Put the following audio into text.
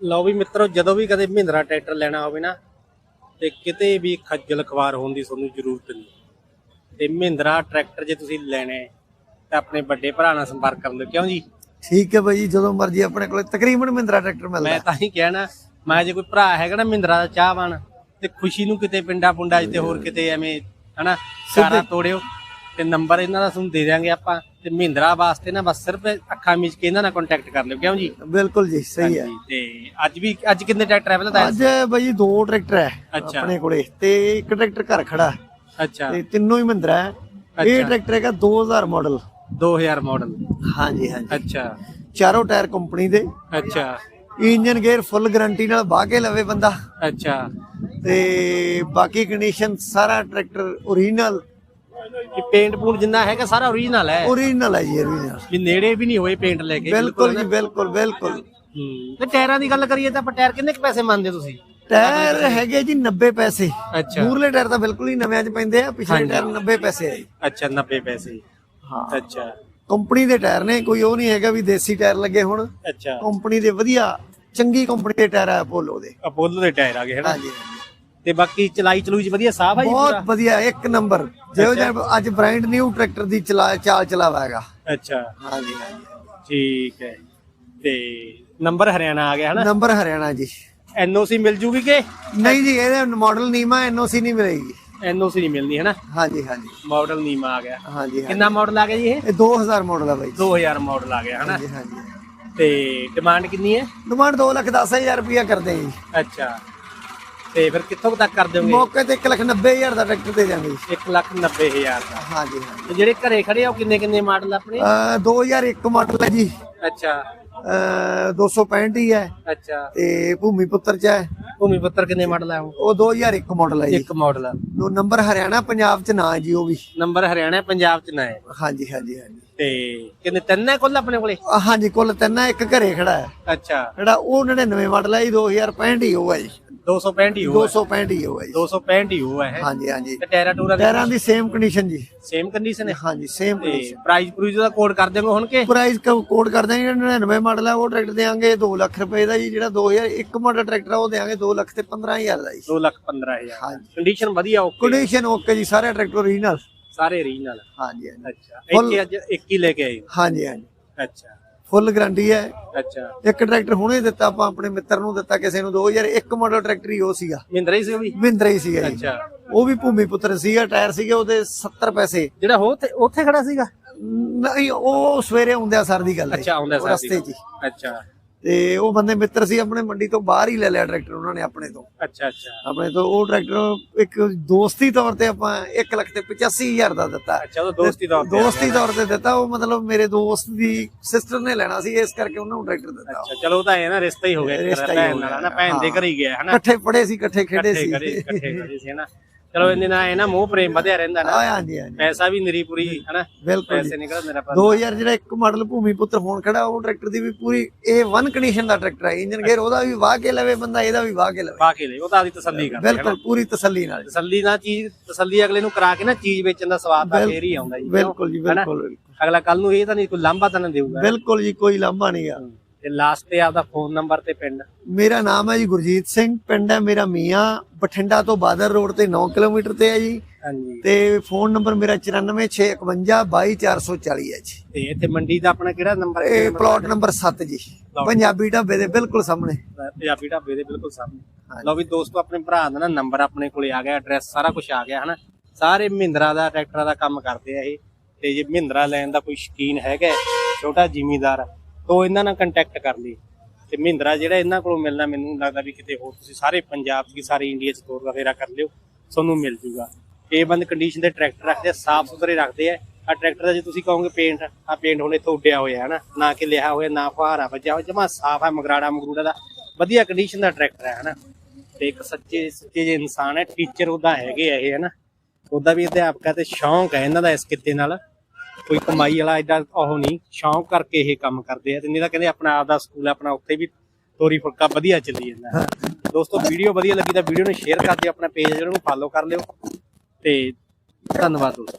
ਲਓ ਵੀ ਮਿੱਤਰੋ ਜਦੋਂ ਵੀ ਕਦੇ ਮਹਿੰਦਰਾ ਟਰੈਕਟਰ ਲੈਣਾ ਹੋਵੇ ਨਾ ਤੇ ਕਿਤੇ ਵੀ ਖੱਜਲ ਖਵਾਰ ਹੋਣ ਦੀ ਤੁਹਾਨੂੰ ਜ਼ਰੂਰਤ ਨਹੀਂ। ਤੇ ਮਹਿੰਦਰਾ ਟਰੈਕਟਰ ਜੇ ਤੁਸੀਂ ਲੈਣਾ ਤਾਂ ਆਪਣੇ ਵੱਡੇ ਭਰਾ ਨਾਲ ਸੰਪਰਕ ਕਰ ਲਿਓ ਕਿਉਂ ਜੀ? ਠੀਕ ਹੈ ਜੀ ਜਦੋਂ ਮਰਜ਼ੀ ਆਪਣੇ ਕੋਲੇ ਤਕਰੀਬਨ ਮਹਿੰਦਰਾ ਟਰੈਕਟਰ ਮਿਲਦਾ। ਮੈਂ ਤਾਂ ਹੀ ਕਹਿਣਾ ਮੈਂ ਜੇ ਕੋਈ ਭਰਾ ਹੈਗਾ ਨਾ ਮਹਿੰਦਰਾ ਦਾ ਚਾਹਵਾਨ ਤੇ ਖੁਸ਼ੀ ਨੂੰ ਕਿਤੇ ਪਿੰਡਾਂ ਪੁੰਡਾਂ 'ਚ ਤੇ ਹੋਰ ਕਿਤੇ ਐਵੇਂ ਹਨਾ ਸਾਰਾ ਤੋੜਿਓ। ਤੇ ਨੰਬਰ ਇਹਨਾਂ ਦਾ ਤੁਹਾਨੂੰ ਦੇ ਦਿਆਂਗੇ ਆਪਾਂ ਤੇ ਮਹਿੰਦਰਾ ਵਾਸਤੇ ਨਾ ਬਸ ਸਿਰਫ ਅੱਖਾਂ ਮੀਚ ਕੇ ਇਹਨਾਂ ਨਾਲ ਕੰਟੈਕਟ ਕਰ ਲਿਓ ਕਿਉਂ ਜੀ? ਬਿਲਕੁਲ ਜੀ ਸਹੀ ਹੈ। ਹਾਂਜੀ, ਤੇ ਅੱਜ ਵੀ ਅੱਜ ਕਿੰਨੇ ਟਰੈਕਟਰ ਹੈ ਅੱਜ ਬਾਈ ਦੋ ਟਰੈਕਟਰ ਹੈ ਅੱਛਾ। ਆਪਣੇ ਕੋਲੇ ਤੇ ਇੱਕ ਟਰੈਕਟਰ ਘਰ ਖੜਾ ਅੱਛਾ। ਤੇ ਤਿੰਨੋਂ ਹੀ ਮਹਿੰਦਰਾ ਹੈ। ਇਹ ਅੱਛਾ। ਟਰੈਕਟਰ ਹੈਗਾ 2000 ਮਾਡਲ 2000 ਮਾਡਲ ਹਾਂਜੀ ਹਾਂਜੀ। ਅੱਛਾ। ਚਾਰੋਂ ਟਾਇਰ ਕੰਪਨੀ ਦੇ। ਅੱਛਾ। ਇੰਜਨ ਗੇਅਰ ਫੁੱਲ ਗਾਰੰਟੀ ਨਾਲ ਵਾਹ ਕੇ ਲਵੇ ਬੰਦਾ। ਅੱਛਾ। ਤੇ ਬਾਕੀ ਕੰਡੀਸ਼ਨ ਸਾਰਾ ਟਰੈਕਟਰ ਓਰੀਜਨਲ ਇਹ ਪੇਂਟ ਪੂੰਟ ਜਿੰਨਾ ਹੈਗਾ ਸਾਰਾ ਓਰੀਜਨਲ ਹੈ। ਓਰੀਜਨਲ ਹੈ ਜੀ ਓਰੀਜਨਲ ਵੀ ਨੇੜੇ ਵੀ ਨਹੀਂ ਹੋਏ ਪੇਂਟ ਲੈ ਕੇ। ਬਿਲਕੁਲ ਜੀ ਬਿਲਕੁਲ ਬਿਲਕੁਲ। ਹੂੰ। ਤੇ ਟਾਇਰਾਂ ਦੀ ਗੱਲ ਕਰੀਏ ਤਾਂ ਆਪਾਂ ਟਾਇਰ ਕਿੰਨੇ ਕੁ ਪੈਸੇ ਮੰਨਦੇ ਤੁਸੀਂ? ਟਾਇਰ ਹੈਗੇ ਜੀ 90 ਪੈਸੇ। ਅੱਛਾ। ਮੂਰਲੇ ਟਾਇਰ ਤਾਂ ਬਿਲਕੁਲ ਹੀ ਨਵਿਆਂ 'ਚ ਪੈਂਦੇ ਆ ਪਿਛਲੇ ਟਾਇਰ 90 ਪੈਸੇ ਆ ਜੀ। ਅੱਛਾ 90 ਪੈਸੇ। ਹਾਂ। ਅੱਛਾ। ਕੰਪਨੀ ਦੇ ਟਾਇਰ ਨੇ ਕੋਈ ਉਹ ਨਹੀਂ ਹੈਗਾ ਵੀ ਦੇਸੀ ਟਾਇਰ ਲੱਗੇ ਹੁਣ। ਅੱਛਾ। ਕੰਪਨੀ ਦੇ ਵਧੀਆ ਚੰਗੀ ਕੰਪਨੀ ਦੇ ਟਾਇਰ ਆ ਅਪੋਲੋ ਦੇ। ਅਪੋਲੋ ਦੇ ਟਾਇਰ ਆ ਗਏ ਹੈਨਾ? ਹਾਂਜੀ। ਤੇ ਬਾਕੀ ਚਲਾਈ ਚਲੂਈ ਚ ਵਧੀਆ ਸਾਫ਼ ਆ ਜੀ ਬਹੁਤ ਪੂਰਾ? ਵਧੀਆ ਇੱਕ ਨੰਬਰ। ਜਿਹੋ ਜਿਹਾ ਅੱਜ ਬ੍ਰਾਂਡ ਨਿਊ ਟਰੈਕਟਰ ਦੀ ਚਲਾ ਚਾਲ ਚਲਾਵਾ ਹੈਗਾ ਅੱਛਾ। ਹਾਂਜੀ ਹਾਂਜੀ। ਠੀਕ ਹੈ। ਤੇ ਨੰਬਰ ਹਰਿਆਣਾ ਆ ਗਿਆ ਹਨਾ? ਨੰਬਰ ਹਰਿਆਣਾ ਜੀ। ਐਨਓਸੀ ਮਿਲ ਜੂਗੀ ਕਿ? ਨਹੀਂ ਜੀ ਇਹਦੇ ਮਾਡਲ ਨੀਮਾ ਐਨਓਸੀ ਨਹੀਂ ਮਿਲੇਗੀ। ਐਨਓਸੀ ਨਹੀਂ ਮਿਲਣੀ ਹੈਨਾ? ਹਾਂਜੀ ਹਾਂਜੀ। ਮਾਡਲ ਨੀਮਾ ਆ ਗਿਆ। ਹਾਂਜੀ ਹਾਂਜੀ। ਕਿੰਨਾ ਮਾਡਲ ਆ ਗਿਆ ਜੀ ਇਹ? ਇਹ 2000 ਮਾਡਲ ਆ ਬਾਈ 2000 ਮਾਡਲ ਆ ਗਿਆ ਹਨਾ? ਹਾਂਜੀ ਹਾਂਜੀ। ਤੇ ਡਿਮਾਂਡ ਕਿੰਨੀ ਹੈ? ਡਿਮਾਂਡ 2 ਲੱਖ 10000 ਰੁਪਇਆ ਕਰਦੇ ਆ ਜੀ। ਅੱਛਾ। ਤੇ ਫਿਰ ਕਿੱਥੋਂ ਕੁ ਤੱਕ ਕਰ ਦਿਓਗੇ? ਮੌਕੇ ਤੇ 1 ਲੱਖ 90000 ਦਾ ਟਰੈਕਟਰ ਦੇ ਦਿਆਂਗੇ ਜੀ। 190000 ਦਾ। ਹਾਂਜੀ ਹਾਂਜੀ। ਤੇ ਜਿਹੜੇ ਘਰੇ ਖੜੇ ਆ ਉਹ ਕਿੰਨੇ ਕਿੰਨੇ ਮਾਡਲ ਆਪਣੇ? ਅਹ 2001 ਮਾਡਲ ਹੈ ਜੀ। ਅੱਛਾ। ਅਹ 265 ਹੀ ਹੈ। ਅੱਛਾ। ਤੇ ਭੂਮੀ ਪੁੱਤਰ ਚ ਹੈ। ਭੂਮੀ ਪੁੱਤਰ ਕਿੰਨੇ ਮਾਡਲ ਆ ਉਹ? ਉਹ 2001 ਮਾਡਲ ਹੈ ਜੀ। ਇੱਕ ਮਾਡਲ ਨੰਬਰ ਹਰਿਆਣਾ ਪੰਜਾਬ ਚ ਨਾ ਹੈ ਜੀ ਉਹ ਵੀ। ਨੰਬਰ ਹਰਿਆਣਾ ਪੰਜਾਬ ਚ ਨਾ ਹੈ। ਹਾਂਜੀ ਹਾਂਜੀ ਹਾਂਜੀ। ਤੇ ਕਿੰਨੇ ਤਿੰਨ ਹੈ ਕੁੱਲ ਆਪਣੇ ਕੋਲੇ? ਹਾਂਜੀ ਕੁੱਲ ਤਿੰਨ ਹੈ ਇੱਕ ਘਰੇ ਖੜਾ ਹੈ। ਅੱਛਾ। ਜਿਹੜਾ ਉਹ 99 ਮਾਡਲ ਹੈ ਜੀ 2065 ਹੀ ਉਹ ਹੈ ਜੀ। 265 ਹੀ ਹੋਇਆ 265 ਹੀ ਉਹ ਹੈ ਜੀ। 265 ਹੀ ਹੋਇਆ ਹੈ? ਹਾਂਜੀ ਹਾਂਜੀ। ਤੇ ਟਾਇਰਾਂ ਟੂਰਾਂ ਦੀ ਟਾਇਰਾਂ ਦੀ ਸੇਮ ਕੰਡੀਸ਼ਨ ਜੀ। ਸੇਮ ਕੰਡੀਸ਼ਨ ਹੈ? ਹਾਂਜੀ ਸੇਮ ਤੇ ਕੰਡੀਸ਼ਨ ਪ੍ਰਾਈਸ ਪ੍ਰੂਜ ਦਾ ਕੋਡ ਕਰ ਦੇਵਾਂਗੇ ਹੁਣ ਕੇ? ਪ੍ਰਾਈਸ ਕੋਡ ਕਰ ਦਾਂਗੇ 99 ਮਾਡਲ ਹੈ ਉਹ ਟਰੈਕਟਰ ਦੇਾਂਗੇ 2 ਲੱਖ ਰੁਪਏ ਦਾ ਜੀ ਜਿਹੜਾ 2001 ਮਾਡਲ ਟਰੈਕਟਰ ਆ ਉਹ ਦੇਾਂਗੇ 2 ਲੱਖ ਤੇ 15000 ਦਾ ਜੀ। 2 ਲੱਖ 15000 ਹਾਂਜੀ। ਕੰਡੀਸ਼ਨ ਵਧੀਆ ਓਕੇ ਕੰਡੀਸ਼ਨ ਓਕੇ ਜੀ ਸਾਰੇ ਟਰੈਕਟਰ ਓਰੀਜਨਲ ਸਾਰੇ ਰੀਜਨਲ ਹਾਂਜੀ ਹਾਂਜੀ। ਅੱਛਾ। ਇੱਥੇ ਅੱਜ ਇੱਕ ਹੀ ਲੈ ਕੇ ਆਏ ਹੋ। ਹਾਂਜੀ ਹਾਂਜੀ। ਅੱਛਾ। ਫੁੱਲ ਗਾਰੰਟੀ ਹੈ। ਅੱਛਾ। ਇੱਕ ਟਰੈਕਟਰ ਹੁਣੇ ਦਿੱਤਾ ਆਪਾਂ ਆਪਣੇ ਮਿੱਤਰ ਨੂੰ ਦਿੱਤਾ ਕਿਸੇ ਨੂੰ 2001 ਮਾਡਲ ਟਰੈਕਟਰ ਹੀ ਉਹ ਸੀਗਾ। ਮਹਿੰਦਰਾ ਹੀ ਸੀ ਉਹ ਵੀ? ਮਹਿੰਦਰਾ ਹੀ ਸੀਗਾ ਜੀ। ਅੱਛਾ। ਉਹ ਵੀ ਭੂਮੀ ਪੁੱਤਰ ਸੀਗਾ ਟਾਇਰ ਸੀਗੇ ਉਹਦੇ 70 ਪੈਸੇ। ਜਿਹੜਾ ਹੋ ਤੇ ਉੱਥੇ ਖੜਾ ਸੀਗਾ? ਨਹੀਂ ਉਹ ਸਵੇਰੇ ਆਉਂਦਿਆ ਸਰ ਦੀ ਗੱਲ ਹੈ। ਅੱਛਾ ਆਉਂਦਾ ਉਹ ਸਾਥੀ ਰਸਤੇ 'ਚ ਹੀ। ਅੱਛਾ। ਤੇ ਉਹ ਬੰਦੇ ਮਿੱਤਰ ਸੀ ਆਪਣੇ ਮੰਡੀ ਤੋਂ ਬਾਹਰ ਹੀ ਲੈ ਲਿਆ ਟਰੈਕਟਰ ਉਹਨਾਂ ਨੇ ਆਪਣੇ ਤੋਂ। ਅੱਛਾ ਅੱਛਾ। ਆਪਣੇ ਤੋਂ ਉਹ ਟਰੈਕਟਰ ਇੱਕ ਦੋਸਤੀ ਤੌਰ ਤੇ ਆਪਾਂ 1 ਲੱਖ ਤੇ 85000 ਦਾ ਦਿੱਤਾ। ਅੱਛਾ ਉਹ ਦੋਸਤੀ ਤੌਰ ਤੇ। ਦਿੱਤਾ ਉਹ ਮਤਲਬ ਮੇਰੇ ਦੋਸਤ ਦੀ ਸਿਸਟਰ ਨੇ ਲੈਣਾ ਸੀ ਇਸ ਕਰਕੇ ਉਹਨਾਂ ਨੂੰ ਟਰੈਕਟਰ ਦਿੱਤਾ। ਅੱਛਾ ਚਲੋ ਤਾਂ ਇਹ ਨਾ ਰਿਸ਼ਤਾ ਹੀ ਹੋ ਗਿਆ ਇੱਕ ਰਿਸ਼ਤਾ ਹੀ ਭੈਣ ਨਾਲ। ਨਾ ਭੈਣ ਦੇ ਘਰ ਹੀ ਗਿਆ ਹਨਾ ਇਕੱਠੇ ਪੜੇ ਸੀ ਇਕੱਠੇ ਖੇਡੇ ਸੀ। ਇਕੱਠੇ ਕਰੇ ਸੀ ਹਨਾ ਚਲੋ ਇਹਦੇ ਨਾਲ ਇਹ ਨਾ ਮੋਹ ਪ੍ਰੇਮ ਵਧਿਆ ਰਹਿੰਦਾ ਨਾ। ਆ ਹਾਂਜੀ ਹਾਂਜੀ। ਪੈਸਾ ਵੀ ਨਿਰੀ ਪੂਰੀ ਹਨਾ? ਬਿਲਕੁਲ ਪੈਸੇ ਜੀ। ਨਿਕਲ ਮੇਰਾ ਪਾਸ 2000 ਜਿਹੜਾ ਇੱਕ ਮਾਡਲ ਭੂਮੀ ਪੁੱਤਰ ਹੋਣ ਖੜਾ ਉਹ ਟਰੈਕਟਰ ਦੀ ਵੀ ਪੂਰੀ A1 ਕੰਡੀਸ਼ਨ ਦਾ ਟਰੈਕਟਰ ਹੈ ਇੰਜਨ ਗੇਅਰ ਉਹਦਾ ਵੀ ਵਾਹ ਕੇ ਲਵੇ ਬੰਦਾ ਇਹਦਾ ਵੀ ਵਾਹ ਕੇ ਲਵੇ। ਪਾ ਕੇ ਲੈ ਉਹ ਤਾਂ ਆਦੀ ਤਸੱਲੀ ਕਰਦੇ ਬਿਲਕੁਲ ਪੂਰੀ ਤਸੱਲੀ ਨਾਲ। ਤਸੱਲੀ ਨਾਲ ਚੀਜ਼ ਤਸੱਲੀ ਅਗਲੇ ਨੂੰ ਕਰਾ ਕੇ ਨਾ ਚੀਜ਼ ਵੇਚਣ ਦਾ ਸਵਾਦ ਤਾਂ ਫੇਰ ਹੀ ਆਉਂਦਾ ਜੀ ਬਿਲਕੁਲ ਜੀ ਹਨਾ? ਬਿਲਕੁਲ। ਅਗਲਾ ਕੱਲ ਨੂੰ ਇਹ ਤਾਂ ਨਹੀਂ ਕੋਈ ਲਾਂਭਾ ਤਾਂ ਨਾ ਦੇਊਗਾ। ਬਿਲਕੁਲ ਜੀ ਕੋਈ ਲਾਂਭਾ ਨਹੀਂਗਾ ਤੇ ਲਾਸਟ ਤੇ ਆਪਦਾ ਫੋਨ ਨੰਬਰ ਤੇ ਪਿੰਡ। ਮੇਰਾ ਨਾਮ ਹੈ ਜੀ ਗੁਰਜੀਤ ਸਿੰਘ ਪਿੰਡ ਹੈ ਮੇਰਾ ਮੀਆਂ ਬਠਿੰਡਾ ਤੋਂ ਬਾਦਰ ਰੋਡ ਤੇ 9 ਕਿਲੋਮੀਟਰ ਤੇ ਹੈ ਜੀ। ਹਾਂਜੀ। ਤੇ ਫੋਨ ਨੰਬਰ ਮੇਰਾ 9465522440 ਹੈ ਜੀ। ਤੇ ਇੱਥੇ ਮੰਡੀ ਦਾ ਆਪਣਾ ਕਿਹੜਾ ਨੰਬਰ ਹੈ ਇਹ ਪਲਾਟ ਨੰਬਰ 7 ਜੀ। ਪੰਜਾਬੀ ਢਾਬੇ ਦੇ ਬਿਲਕੁਲ ਸਾਹਮਣੇ। ਪੰਜਾਬੀ ਢਾਬੇ ਦੇ ਬਿਲਕੁਲ ਸਾਹਮਣੇ। ਲਓ ਵੀ ਦੋਸਤੋ ਆਪਣੇ ਭਰਾ ਦਾ ਨਾ ਨੰਬਰ ਆਪਣੇ ਕੋਲੇ ਆ ਗਿਆ ਐਡਰੈਸ ਸਾਰਾ ਕੁਝ ਆ ਗਿਆ ਹਨਾ? ਸਾਰੇ ਮਹਿੰਦਰਾ ਦਾ ਟਰੈਕਟਰਾਂ ਦਾ ਕੰਮ ਕਰਦੇ ਆ ਇਹ। ਤੇ ਜੇ ਮਹਿੰਦਰਾ ਲੈਣ ਦਾ ਕੋਈ ਸ਼ਕੀਨ ਹੈਗਾ ਛੋਟਾ ਜ਼ਿਮੀਦਾਰ ਤਾਂ ਇਹਨਾਂ ਨਾਲ ਕੰਟੈਕਟ ਕਰ ਲਈ। ਤੇ ਮਹਿੰਦਰਾ ਜਿਹੜਾ ਇਹਨਾਂ ਕੋਲੋਂ ਮਿਲਣਾ, ਮੈਨੂੰ ਲੱਗਦਾ ਵੀ ਕਿਤੇ ਹੋਰ ਤੁਸੀਂ ਸਾਰੇ ਪੰਜਾਬ 'ਚ ਸਾਰੇ ਇੰਡੀਆ 'ਚ ਤੋਰ ਵਗੈਰਾ ਕਰ ਲਿਓ ਤੁਹਾਨੂੰ ਮਿਲ ਜੂਗਾ। ਇਹ ਬੰਦ ਕੰਡੀਸ਼ਨ ਦੇ ਟਰੈਕਟਰ ਰੱਖਦੇ ਆ ਸਾਫ਼ ਸੁਥਰੇ ਰੱਖਦੇ ਆ। ਆ ਟਰੈਕਟਰ ਦਾ ਜੇ ਤੁਸੀਂ ਕਹੋਗੇ ਪੇਂਟ ਆ ਪੇਂਟ ਹੁਣ ਇੱਥੋਂ ਉੱਡਿਆ ਹੋਇਆ ਹੈ ਨਾ ਨਾ ਕਿ ਲਿਆ ਹੋਇਆ, ਨਾ ਫੁਹਾਰਾ ਵੱਜਿਆ ਹੋਇਆ, ਜਮਾ ਸਾਫ਼ ਹੈ, ਮਗਰਾੜਾ, ਮਗਰੂੜਾ ਦਾ। ਵਧੀਆ ਕੰਡੀਸ਼ਨ ਦਾ ਟਰੈਕਟਰ ਹੈ, ਹਨਾ। ਤੇ ਇੱਕ ਸੱਚੇ ਸੱਚੇ ਜੇ ਇਨਸਾਨ ਹੈ ਟੀਚਰ ਉਹਦਾ ਹੈਗੇ ਆ ਇਹ, ਹਨਾ। ਉਹਦਾ ਵੀ ਅਧਿਆਪਕਾ ਤੇ ਸ਼ੌਂਕ ਹੈ ਇਹਨਾਂ ਦਾ ਇਸ ਕਿੱਤੇ ਨਾਲ। ਕੋਈ ਕਮਾਈ ਵਾਲਾ ਐਡਾ ਉਹ ਨਹੀਂ ਸ਼ੌਂਕ ਕਰਕੇ ਇਹ ਕੰਮ ਕਰਦੇ ਆ ਤੇ ਨਹੀਂ ਤਾਂ ਕਹਿੰਦੇ ਆਪਣਾ ਆਪ ਦਾ ਸਕੂਲ ਆਪਣਾ ਉੱਥੇ ਵੀ ਤੋਰੀ ਫੁਲਕਾ ਵਧੀਆ ਚੱਲੀ ਜਾਂਦਾ ਹੈ। ਦੋਸਤੋ ਵੀਡੀਓ ਵਧੀਆ ਲੱਗੀ ਤਾਂ ਵੀਡੀਓ ਨੂੰ ਸ਼ੇਅਰ ਕਰ ਦਿਓ ਆਪਣਾ ਪੇਜ ਜਿਹੜਾ ਨੂੰ ਫਾਲੋ ਕਰ ਲਿਓ ਤੇ ਧੰਨਵਾਦ ਦੋਸਤੋ